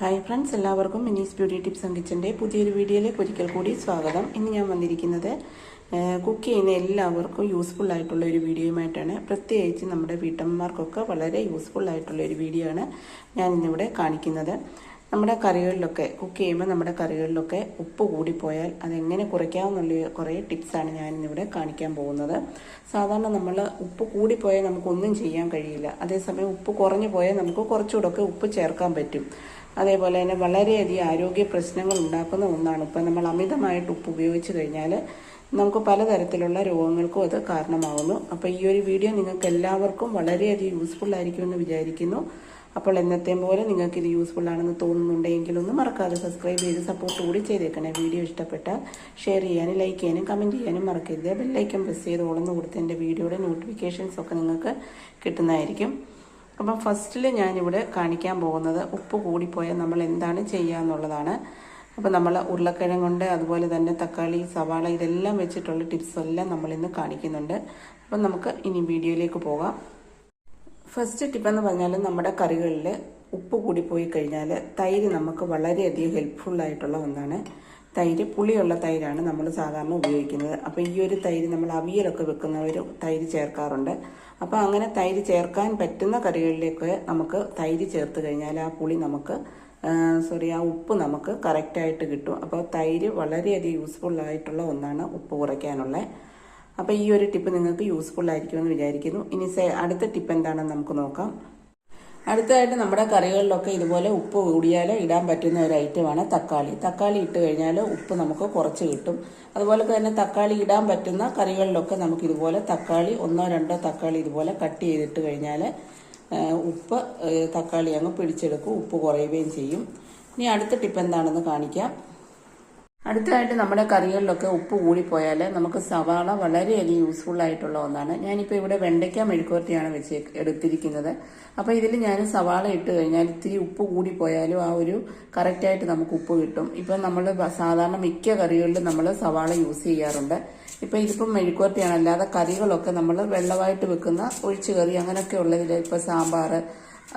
Hi friends എല്ലാവർക്കും മിനീസ് beauty tips and പുതിയൊരു വീഡിയോയിലേക്ക് ഒരിക്കൽ കൂടി സ്വാഗതം. ഇന്ന് ഞാൻ വന്നിരിക്കുന്നത് കുക്ക് ചെയ്യുന്ന എല്ലാവർക്കും യൂസ്ഫുൾ ആയിട്ടുള്ള ഒരു വീഡിയോയുമായിട്ടാണ്. പ്രത്യേകിച്ച് നമ്മുടെ വീട്ടമ്മമാർക്കൊക്കെ വളരെ യൂസ്ഫുൾ ആയിട്ടുള്ള ഒരു വീഡിയോ ആണ് ഞാൻ ഇന്നിവിടെ കാണിക്കുന്നത്. നമ്മുടെ കറികളിലൊക്കെ കുക്ക് ചെയ്യുമ്പോൾ നമ്മുടെ കറികളിലൊക്കെ ഉപ്പ് കൂടിപ്പോയാൽ അതെങ്ങനെ കുറയ്ക്കാമെന്നുള്ള കുറേ ടിപ്സാണ് ഞാൻ ഇന്നിവിടെ കാണിക്കാൻ പോകുന്നത്. സാധാരണ നമ്മൾ ഉപ്പ് കൂടിപ്പോയാൽ നമുക്കൊന്നും ചെയ്യാൻ കഴിയില്ല. അതേസമയം ഉപ്പ് കുറഞ്ഞു പോയാൽ നമുക്ക് കുറച്ചുകൂടെ ഒക്കെ ഉപ്പ് ചേർക്കാൻ പറ്റും. അതേപോലെ തന്നെ വളരെയധികം ആരോഗ്യ പ്രശ്നങ്ങൾ ഉണ്ടാക്കുന്ന ഒന്നാണ്. ഇപ്പം നമ്മൾ അമിതമായിട്ട് ഉപ്പ് ഉപയോഗിച്ച് കഴിഞ്ഞാൽ നമുക്ക് പലതരത്തിലുള്ള രോഗങ്ങൾക്കും അത് കാരണമാകുന്നു അപ്പോൾ ഈ ഒരു വീഡിയോ നിങ്ങൾക്ക് എല്ലാവർക്കും വളരെയധികം യൂസ്ഫുൾ ആയിരിക്കുമെന്ന് വിചാരിക്കുന്നു. അപ്പോൾ എന്നത്തെയും പോലെ നിങ്ങൾക്ക് ഇത് യൂസ്ഫുൾ ആണെന്ന് തോന്നുന്നുണ്ടെങ്കിൽ ഒന്ന് മറക്കാതെ സബ്സ്ക്രൈബ് ചെയ്ത് സപ്പോർട്ട് കൂടി ചെയ്തേക്കണേ. വീഡിയോ ഇഷ്ടപ്പെട്ടാൽ ഷെയർ ചെയ്യാനും ലൈക്ക് ചെയ്യാനും കമന്റ് ചെയ്യാനും മറക്കരുത്. ബെല്ലൈക്കൻ പ്രസ് ചെയ്ത് ഓളന്ന് കൊടുത്ത് എന്റെ വീഡിയോയുടെ നോട്ടിഫിക്കേഷൻസ് ഒക്കെ നിങ്ങൾക്ക് കിട്ടുന്നതായിരിക്കും. അപ്പം ഫസ്റ്റിൽ ഞാനിവിടെ കാണിക്കാൻ പോകുന്നത് ഉപ്പ് കൂടിപ്പോയാൽ നമ്മൾ എന്താണ് ചെയ്യുക എന്നുള്ളതാണ്. അപ്പോൾ നമ്മൾ ഉരുളക്കിഴങ്ങ് കൊണ്ട് അതുപോലെ തന്നെ തക്കാളി സവാള ഇതെല്ലാം വെച്ചിട്ടുള്ള ടിപ്സ് എല്ലാം നമ്മളിന്ന് കാണിക്കുന്നുണ്ട്. അപ്പം നമുക്ക് ഇനി വീഡിയോയിലേക്ക് പോകാം. ഫസ്റ്റ് ടിപ്പെന്ന് പറഞ്ഞാൽ നമ്മുടെ കറികളിൽ ഉപ്പ് കൂടിപ്പോയി കഴിഞ്ഞാൽ തൈര് നമുക്ക് വളരെയധികം ഹെൽപ്ഫുൾ ആയിട്ടുള്ള ഒന്നാണ്. തൈര് പുളിയുള്ള തൈരാണ് നമ്മൾ സാധാരണ ഉപയോഗിക്കുന്നത്. അപ്പോൾ ഈ ഒരു തൈര് നമ്മൾ അവിയലൊക്കെ വെക്കുന്ന ഒരു തൈര് ചേർക്കാറുണ്ട്. അപ്പോൾ അങ്ങനെ തൈര് ചേർക്കാൻ പറ്റുന്ന കറികളിലേക്ക് നമുക്ക് തൈര് ചേർത്ത് കഴിഞ്ഞാൽ ആ പുളി നമുക്ക് സോറി ആ ഉപ്പ് നമുക്ക് കറക്റ്റായിട്ട് കിട്ടും. അപ്പോൾ തൈര് വളരെയധികം യൂസ്ഫുൾ ആയിട്ടുള്ള ഒന്നാണ് ഉപ്പ് കുറയ്ക്കാനുള്ള. അപ്പോൾ ഈ ഒരു ടിപ്പ് നിങ്ങൾക്ക് യൂസ്ഫുൾ ആയിരിക്കുമെന്ന് വിചാരിക്കുന്നു. ഇനി അടുത്ത ടിപ്പ് എന്താണെന്ന് നമുക്ക് നോക്കാം. അടുത്തതായിട്ട് നമ്മുടെ കറികളിലൊക്കെ ഇതുപോലെ ഉപ്പ് കൂടിയാൽ ഇടാൻ പറ്റുന്ന ഒരു ഐറ്റമാണ് തക്കാളി. തക്കാളി ഇട്ട് കഴിഞ്ഞാൽ ഉപ്പ് നമുക്ക് കുറച്ച് കിട്ടും. അതുപോലെ തന്നെ തക്കാളി ഇടാൻ പറ്റുന്ന കറികളിലൊക്കെ നമുക്ക് ഇതുപോലെ തക്കാളി ഒന്നോ രണ്ടോ തക്കാളി ഇതുപോലെ കട്ട് ചെയ്തിട്ട് കഴിഞ്ഞാൽ ഉപ്പ് തക്കാളി അങ്ങ് പിടിച്ചെടുക്കും. ഉപ്പ് കുറയുകയും ചെയ്യും. ഇനി അടുത്ത ടിപ്പ് എന്താണെന്ന് കാണിക്കാം. അടുത്തതായിട്ട് നമ്മുടെ കറികളിലൊക്കെ ഉപ്പ് കൂടിപ്പോയാൽ നമുക്ക് സവാള വളരെയധികം യൂസ്ഫുൾ ആയിട്ടുള്ള ഒന്നാണ്. ഞാനിപ്പോൾ ഇവിടെ വെണ്ടയ്ക്ക മെഴുക്കുവരട്ടിയാണ് വെച്ച് എടുത്തിരിക്കുന്നത്. അപ്പോൾ ഇതിൽ ഞാൻ സവാള ഇട്ട് കഴിഞ്ഞാൽ ഇത്തിരി ഉപ്പ് കൂടിപ്പോയാലും ആ ഒരു കറക്റ്റായിട്ട് നമുക്ക് ഉപ്പ് കിട്ടും. ഇപ്പം നമ്മൾ സാധാരണ മിക്ക കറികളിലും നമ്മൾ സവാള യൂസ് ചെയ്യാറുണ്ട്. ഇപ്പം ഇതിപ്പം മെഴുക്കുവരട്ടിയാണ് അല്ലാതെ കറികളൊക്കെ നമ്മൾ വെള്ളമായിട്ട് വെക്കുന്ന ഒഴിച്ചു കറി അങ്ങനെയൊക്കെ ഉള്ളതിൽ ഇപ്പോൾ സാമ്പാർ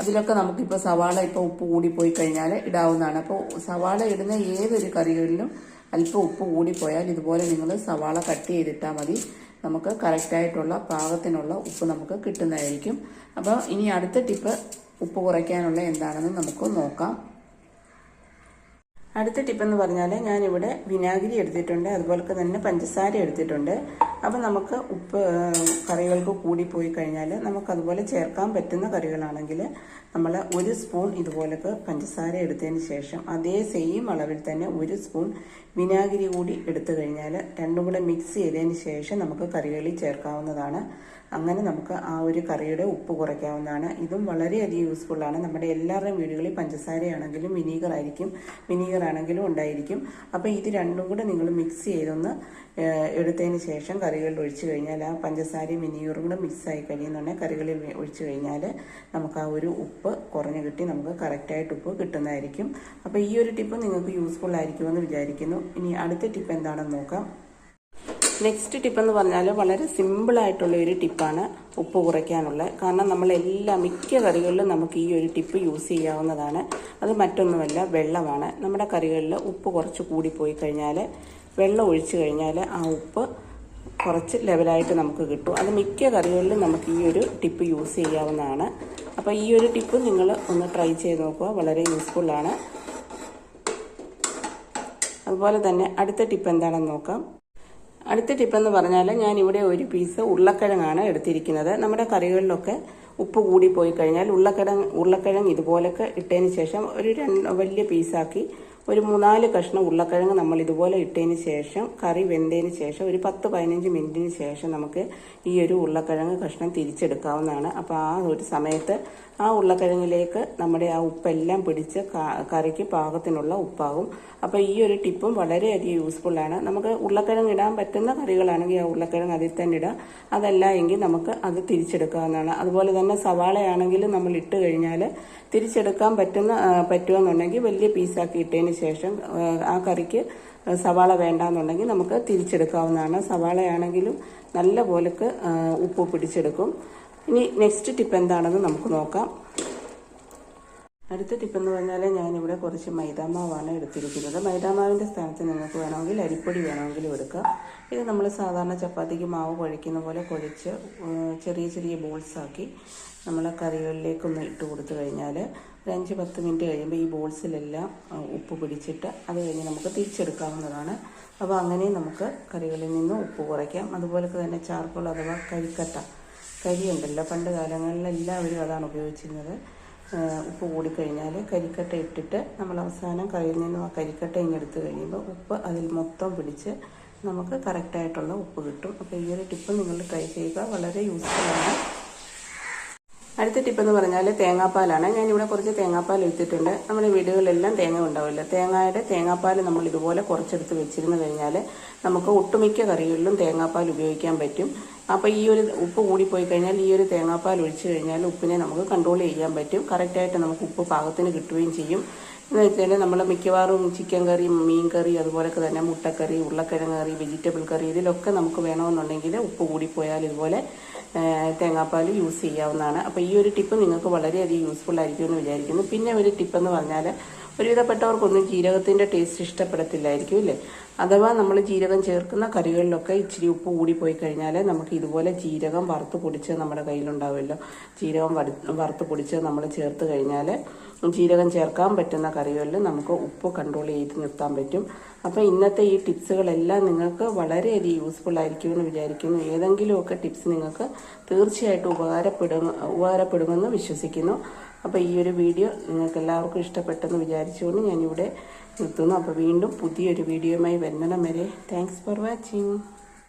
അതിലൊക്കെ നമുക്കിപ്പോൾ സവാള ഇപ്പോൾ ഉപ്പ് കൂടിപ്പോയി കഴിഞ്ഞാൽ ഇടാവുന്നതാണ്. അപ്പോൾ സവാള ഇടുന്ന ഏതൊരു കറികളിലും അല്പം ഉപ്പ് കൂടിപ്പോയാൽ ഇതുപോലെ നിങ്ങൾ സവാള കട്ട് ചെയ്തിട്ടാൽ മതി. നമുക്ക് കറക്റ്റായിട്ടുള്ള പാകത്തിനുള്ള ഉപ്പ് നമുക്ക് കിട്ടുന്നതായിരിക്കും. അപ്പോൾ ഇനി അടുത്ത ടിപ്പ് ഉപ്പ് കുറയ്ക്കാനുള്ള എന്താണെന്ന് നമുക്ക് നോക്കാം. അടുത്ത ടിപ്പ് എന്ന് പറഞ്ഞാൽ ഞാനിവിടെ വിനാഗിരി എടുത്തിട്ടുണ്ട്. അതുപോലെ തന്നെ പഞ്ചസാര എടുത്തിട്ടുണ്ട്. അപ്പോൾ നമുക്ക് ഉപ്പ് കറികൾക്ക് കൂടിപ്പോയി കഴിഞ്ഞാൽ നമുക്കതുപോലെ ചേർക്കാൻ പറ്റുന്ന കറികളാണെങ്കിൽ നമ്മൾ ഒരു സ്പൂൺ ഇതുപോലൊക്കെ പഞ്ചസാര എടുത്തതിന് ശേഷം അതേ സെയിം അളവിൽ തന്നെ ഒരു സ്പൂൺ വിനാഗിരി കൂടി എടുത്തു കഴിഞ്ഞാൽ രണ്ടും കൂടെ മിക്സ് ചെയ്തതിന് ശേഷം നമുക്ക് കറികളിൽ ചേർക്കാവുന്നതാണ്. അങ്ങനെ നമുക്ക് ആ ഒരു കറിയുടെ ഉപ്പ് കുറയ്ക്കാവുന്നതാണ്. ഇതും വളരെയധികം യൂസ്ഫുള്ളാണ് നമ്മുടെ എല്ലാവരുടെയും വീടുകളിൽ പഞ്ചസാരയാണെങ്കിലും വിനീഗർ ആയിരിക്കും വിനീഗർ ആണെങ്കിലും ഉണ്ടായിരിക്കും. അപ്പോൾ ഇത് രണ്ടും കൂടെ നിങ്ങൾ മിക്സ് ചെയ്തൊന്ന് എടുത്തതിന് ശേഷം കറികളിൽ ഒഴിച്ചു കഴിഞ്ഞാൽ ആ പഞ്ചസാരയും വിനീഗറും കൂടെ മിക്സ് ആയി കഴിയുന്നുണ്ടെങ്കിൽ കറികളിൽ ഒഴിച്ചു കഴിഞ്ഞാൽ നമുക്ക് ആ ഒരു ഉപ്പ് കുറഞ്ഞു കിട്ടി നമുക്ക് കറക്റ്റായിട്ട് ഉപ്പ് കിട്ടുന്നതായിരിക്കും. അപ്പോൾ ഈ ഒരു ടിപ്പ് നിങ്ങൾക്ക് യൂസ്ഫുൾ ആയിരിക്കുമെന്ന് വിചാരിക്കുന്നു. ഇനി അടുത്ത ടിപ്പ് എന്താണെന്ന് നോക്കാം. നെക്സ്റ്റ് ടിപ്പ് എന്ന് പറഞ്ഞാൽ വളരെ സിമ്പിളായിട്ടുള്ള ഒരു ടിപ്പാണ് ഉപ്പ് കുറയ്ക്കാനുള്ള. കാരണം നമ്മൾ എല്ലാ മിക്ക കറികളിലും നമുക്ക് ഈ ഒരു ടിപ്പ് യൂസ് ചെയ്യാവുന്നതാണ്. അത് മറ്റൊന്നുമല്ല വെള്ളമാണ്. നമ്മുടെ കറികളിൽ ഉപ്പ് കുറച്ച് കൂടിപ്പോയി കഴിഞ്ഞാൽ വെള്ളം ഒഴിച്ചു കഴിഞ്ഞാൽ ആ ഉപ്പ് കുറച്ച് ലെവലായിട്ട് നമുക്ക് കിട്ടും. അത് മിക്ക കറികളിലും നമുക്ക് ഈ ഒരു ടിപ്പ് യൂസ് ചെയ്യാവുന്നതാണ്. അപ്പോൾ ഈ ഒരു ടിപ്പ് നിങ്ങൾ ഒന്ന് ട്രൈ ചെയ്ത് നോക്കുക. വളരെ യൂസ്ഫുള്ളാണ് അതുപോലെ തന്നെ അടുത്ത ടിപ്പ് എന്താണെന്ന് നോക്കാം. അടുത്ത ടിപ്പ് എന്ന് പറഞ്ഞാൽ ഞാൻ ഇവിടെ ഒരു പീസ് ഉരുളക്കിഴങ്ങാണ് എടുത്തിരിക്കുന്നത്. നമ്മുടെ കറികളിലൊക്കെ ഉപ്പ് കൂടി പോയി കഴിഞ്ഞാൽ ഉരുളക്കിഴങ്ങ് ഉരുളക്കിഴങ്ങ് ഇതുപോലൊക്കെ ഇട്ടതിന് ശേഷം ഒരു രണ്ട് വലിയ പീസാക്കി ഒരു മൂന്നാൽ കഷ്ണം ഉരുളക്കിഴങ്ങ് നമ്മൾ ഇതുപോലെ ഇട്ടതിന് ശേഷം കറി വെന്തതിന് ശേഷം ഒരു പത്ത് പതിനഞ്ച് മിനിറ്റിന് ശേഷം നമുക്ക് ഈ ഒരു ഉരുളക്കിഴങ്ങ് കഷ്ണം തിരിച്ചെടുക്കാവുന്നതാണ്. അപ്പോൾ ആ ഒരു സമയത്ത് ആ ഉരുളക്കിഴങ്ങിലേക്ക് നമ്മുടെ ആ ഉപ്പെല്ലാം പിടിച്ച് കറിക്ക് പാകത്തിനുള്ള ഉപ്പാകും. അപ്പോൾ ഈ ഒരു ടിപ്പും വളരെയധികം യൂസ്ഫുള്ളാണ് നമുക്ക് ഉരുളക്കിഴങ്ങ് ഇടാൻ പറ്റുന്ന കറികളാണെങ്കിൽ ആ ഉരുളക്കിഴങ്ങ് അതിൽ തന്നെ ഇടാം. അതല്ല എങ്കിൽ നമുക്ക് അത് തിരിച്ചെടുക്കാവുന്നതാണ്. അതുപോലെ തന്നെ സവാളയാണെങ്കിൽ നമ്മൾ ഇട്ട് കഴിഞ്ഞാൽ തിരിച്ചെടുക്കാൻ പറ്റുന്ന പറ്റുമെന്നുണ്ടെങ്കിൽ വലിയ പീസാക്കി ഇട്ടതിന് ശേഷം ആ കറിക്ക് സവാള വേണ്ടാന്നുണ്ടെങ്കിൽ നമുക്ക് തിരിച്ചെടുക്കാവുന്നതാണ്. സവാളയാണെങ്കിലും നല്ല പോലക്ക് ഉപ്പ് പിടിച്ചെടുക്കും. ഇനി നെക്സ്റ്റ് ടിപ്പ് എന്താണെന്ന് നമുക്ക് നോക്കാം. അടുത്ത ടിപ്പ് എന്ന് പറഞ്ഞാൽ ഞാനിവിടെ കുറച്ച് മൈദാമാവാണ് എടുത്തിരിക്കുന്നത്. മൈദാമാവിന്റെ സ്ഥാനത്ത് നിങ്ങൾക്ക് വേണമെങ്കിൽ അരിപ്പൊടി വേണമെങ്കിലും എടുക്കാം. ഇത് നമ്മൾ സാധാരണ ചപ്പാത്തിക്ക് മാവ് കുഴയ്ക്കുന്ന പോലെ കുഴച്ച് ചെറിയ ചെറിയ ബോൾസാക്കി നമ്മൾ കറികളിലേക്കൊന്ന് ഇട്ട് കൊടുത്തു കഴിഞ്ഞാൽ ഒരു അഞ്ച് പത്ത് മിനിറ്റ് കഴിയുമ്പോൾ ഈ ബോൾസിലെല്ലാം ഉപ്പ് പിടിച്ചിട്ട് അത് കഴിഞ്ഞ് നമുക്ക് തിരിച്ചെടുക്കാവുന്നതാണ്. അപ്പോൾ അങ്ങനെ നമുക്ക് കറികളിൽ നിന്ന് ഉപ്പ് കുറയ്ക്കാം. അതുപോലെ തന്നെ ചാർക്കോൾ അഥവാ കരിക്കട്ട കരിയുണ്ടല്ലോ പണ്ട് കാലങ്ങളിൽ എല്ലാവരും അതാണ് ഉപയോഗിച്ചിരുന്നത്. ഉപ്പ് കൂടിക്കഴിഞ്ഞാൽ കരിക്കട്ട ഇട്ടിട്ട് നമ്മൾ അവസാനം കറിയിൽ ആ കരിക്കട്ട ഇങ്ങനെ എടുത്തു കഴിയുമ്പോൾ ഉപ്പ് അതിൽ മൊത്തം പിടിച്ച് നമുക്ക് കറക്റ്റായിട്ടുള്ള ഉപ്പ് കിട്ടും. അപ്പോൾ ഈ ഒരു ടിപ്പ് നിങ്ങൾ ട്രൈ ചെയ്യുക. വളരെ യൂസ്ഫുള്ളാണ് അടുത്ത ടിപ്പ് എന്ന് പറഞ്ഞാൽ തേങ്ങാപ്പാലാണ്. ഞാൻ ഇവിടെ കുറച്ച് തേങ്ങാപ്പാൽ എടുത്തിട്ടുണ്ട് നമ്മുടെ വീടുകളിലെല്ലാം തേങ്ങ ഉണ്ടാവില്ല. തേങ്ങയുടെ തേങ്ങാപ്പാൽ നമ്മൾ ഇതുപോലെ കുറച്ചെടുത്ത് വെച്ചിരുന്നു കഴിഞ്ഞാൽ നമുക്ക് ഒട്ടുമിക്ക കറികളിലും തേങ്ങാപ്പാൽ ഉപയോഗിക്കാൻ പറ്റും. അപ്പോൾ ഈ ഒരു ഉപ്പ് കൂടിപ്പോയി കഴിഞ്ഞാൽ ഈ ഒരു തേങ്ങാപ്പാൽ ഒഴിച്ചു കഴിഞ്ഞാൽ ഉപ്പിനെ നമുക്ക് കൺട്രോൾ ചെയ്യാൻ പറ്റും. കറക്റ്റായിട്ട് നമുക്ക് ഉപ്പ് പാകത്തിന് കിട്ടുകയും ചെയ്യും. എന്ന് വെച്ചാൽ നമ്മൾ മിക്കവാറും ചിക്കൻ കറി മീൻ കറി അതുപോലൊക്കെ തന്നെ മുട്ടക്കറി ഉരുളക്കിഴങ്ങ് കറി വെജിറ്റബിൾ കറി ഇതിലൊക്കെ നമുക്ക് വേണമെന്നുണ്ടെങ്കിൽ ഉപ്പ് കൂടിപ്പോയാൽ ഇതുപോലെ തേങ്ങാപ്പാൽ യൂസ് ചെയ്യാവുന്നതാണ്. അപ്പോൾ ഈ ഒരു ടിപ്പ് നിങ്ങൾക്ക് വളരെയധികം യൂസ്ഫുൾ ആയിരിക്കും എന്ന് വിചാരിക്കുന്നു. പിന്നെ ഒരു ടിപ്പ് എന്ന് പറഞ്ഞാൽ ഒരുവിധപ്പെട്ടവർക്കൊന്നും ജീരകത്തിന്റെ ടേസ്റ്റ് ഇഷ്ടപ്പെടത്തില്ലായിരിക്കും ഇല്ലേ? അഥവാ നമ്മൾ ജീരകം ചേർക്കുന്ന കറികളിലൊക്കെ ഇച്ചിരി ഉപ്പ് കൂടിപ്പോയി കഴിഞ്ഞാൽ നമുക്ക് ഇതുപോലെ ജീരകം വറുത്ത് പൊടിച്ച് നമ്മുടെ കയ്യിലുണ്ടാവുമല്ലോ. ജീരകം വറു- വറുത്ത് പൊടിച്ച് നമ്മൾ ചേർത്ത് കഴിഞ്ഞാൽ ജീരകം ചേർക്കാൻ പറ്റുന്ന കറികളിൽ നമുക്ക് ഉപ്പ് കൺട്രോൾ ചെയ്ത് നിർത്താൻ പറ്റും. അപ്പോൾ ഇന്നത്തെ ഈ ടിപ്സുകളെല്ലാം നിങ്ങൾക്ക് വളരെയധികം യൂസ്ഫുൾ ആയിരിക്കുമെന്ന് വിചാരിക്കുന്നു. ഏതെങ്കിലുമൊക്കെ ടിപ്സ് നിങ്ങൾക്ക് തീർച്ചയായിട്ടും ഉപകാരപ്പെടും ഉപകാരപ്പെടുമെന്ന് വിശ്വസിക്കുന്നു. അപ്പോൾ ഈ ഒരു വീഡിയോ നിങ്ങൾക്ക് എല്ലാവർക്കും ഇഷ്ടപ്പെട്ടെന്ന് വിചാരിച്ചുകൊണ്ട് ഞാനിവിടെ നിർത്തുന്നു. അപ്പോൾ വീണ്ടും പുതിയൊരു വീഡിയോയുമായി വരുന്നിടം വരെ. Thanks for watching